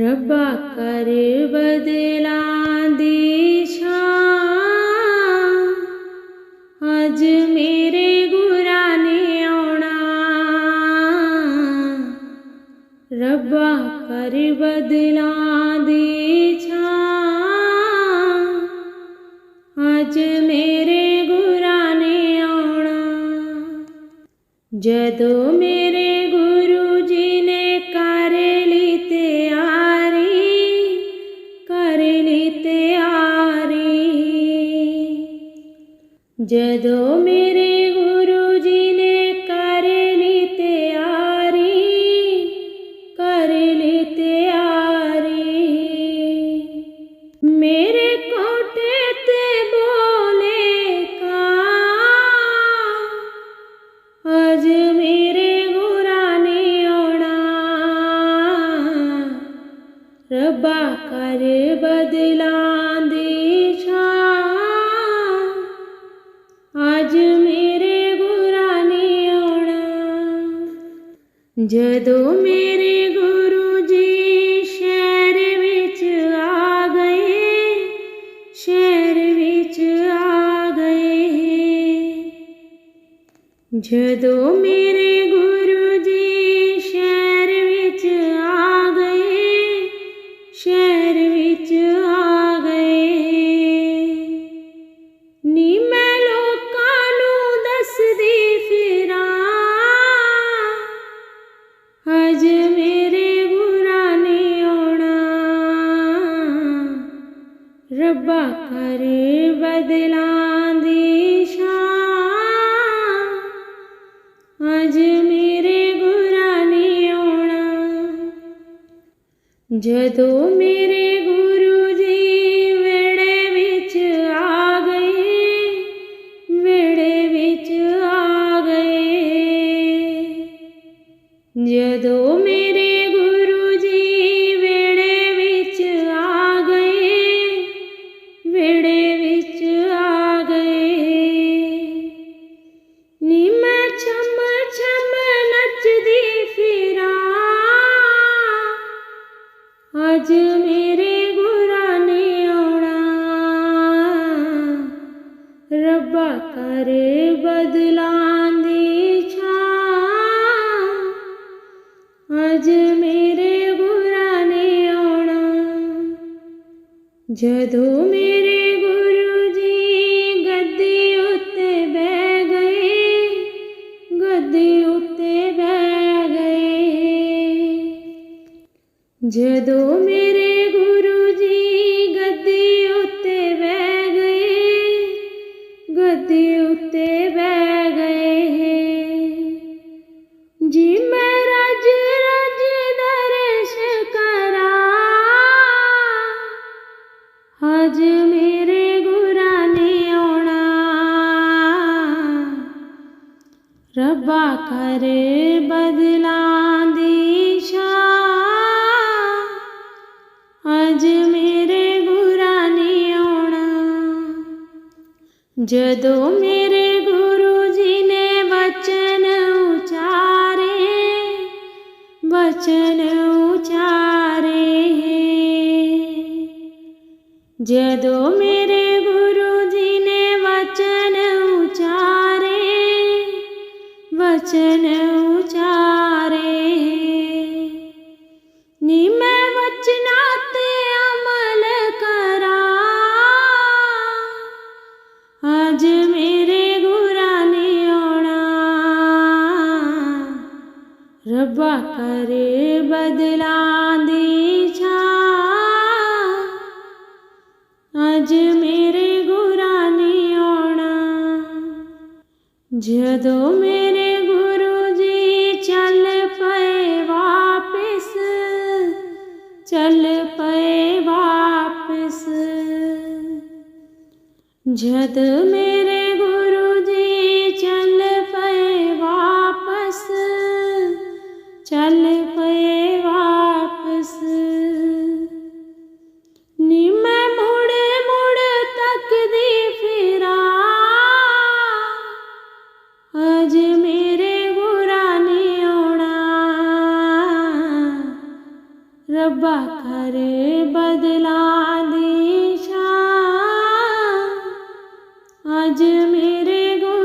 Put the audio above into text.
ਰੱਬਾ ਕਰ ਬਦਲਾਂ ਦੀ ਛਾਂ। ਅੱਜ ਮੇਰੇ ਗੁਰਾਂ ਨੇ ਆਉਣਾ। ਰੱਬਾ ਕਰ ਬਦਲਾਂ ਦੀ ਛਾਂ। ਅੱਜ ਮੇਰੇ ਗੁਰਾਂ ਨੇ ਆਉਣਾ। ਜਦੋਂ ਮੇਰੇ ਜਦੋਂ ਮੇਰੇ ਗੁਰੂ ਜੀ ਨੇ ਕਰ ਲਈ ਤਿਆਰੀ ਕਰ ਲਈ ਤਿਆਰੀ ਮੇਰੇ ਕੋਟੇ ਤੇ ਬੋਲੇ ਕਾਂ ਅੱਜ ਮੇਰੇ ਗੁਰਾਂ ਨੇ ਆਉਣਾ ਰੱਬਾ ਕਰ ਬਦਲਾਂ ਜਦੋਂ ਮੇਰੇ ਗੁਰੂ ਜੀ ਸ਼ਹਿਰ ਵਿੱਚ ਆ ਗਏ, ਸ਼ਹਿਰ ਵਿੱਚ ਆ ਗਏ। ਜਦੋਂ ਮੇਰੇ ਗੁਰੂ ਰੱਬਾ ਕਰ ਬਦਲਾਂ ਦੀ ਛਾਂ ਅਜ ਮੇਰੇ ਗੁਰਾਂ ਨੇ ਆਉਣਾ। ਜਦੋਂ ਮੇਰੇ ਗੁਰੂ ਜੀ ਵੇੜੇ ਵਿੱਚ ਆ ਗਏ ਵੇੜੇ ਵਿੱਚ ਆ ਗਏ। ਜਦੋਂ ਮੇਰੇ ਅੱਜ ਮੇਰੇ ਗੁਰਾਂ ਨੇ ਆਉਣਾ। ਰੱਬਾ ਕਰ ਬਦਲਾਂ ਦੀ ਛਾਂ। ਅੱਜ ਮੇਰੇ ਗੁਰਾਂ ਨੇ ਆਉਣਾ। ਜਦੋਂ ਮੇਰੇ ਜਦੋਂ ਮੇਰੇ ਗੁਰੂ ਜੀ ਗੱਦੀ ਉੱਤੇ ਬਹਿ ਗਏ, ਗੱਦੀ ਉੱਤੇ ਬਹਿ ਗਏ ਜੀ ਮੈਂ ਰਜ ਰਜ ਦਰਸ਼ ਕਰਾ ਹਜ ਮੇਰੇ ਗੁਰਾਂ ਨੇ ਆਉਣਾ। ਰੱਬਾ ਕਰ ਬਦਲਾ ਜਦੋਂ ਮੇਰੇ ਗੁਰੂ ਜੀ ਨੇ ਵਚਨ ਉਚਾਰੇ ਵਚਨ ਉਚਾਰੇ। ਜਦੋਂ ਮੇਰੇ ਗੁਰੂ ਜੀ ਨੇ ਵਚਨ ਉਚਾਰੇ, ਵਚਨ बदला अज मेरे गुरु जदो मेरे गुरु जी चल पे वापस चल पे वापस। जद मेरे ਰੱਬਾ ਕਰ ਬਦਲਾ ਦਿਸ਼ਾ ਅੱਜ ਮੇਰੇ ਮੇਰੇ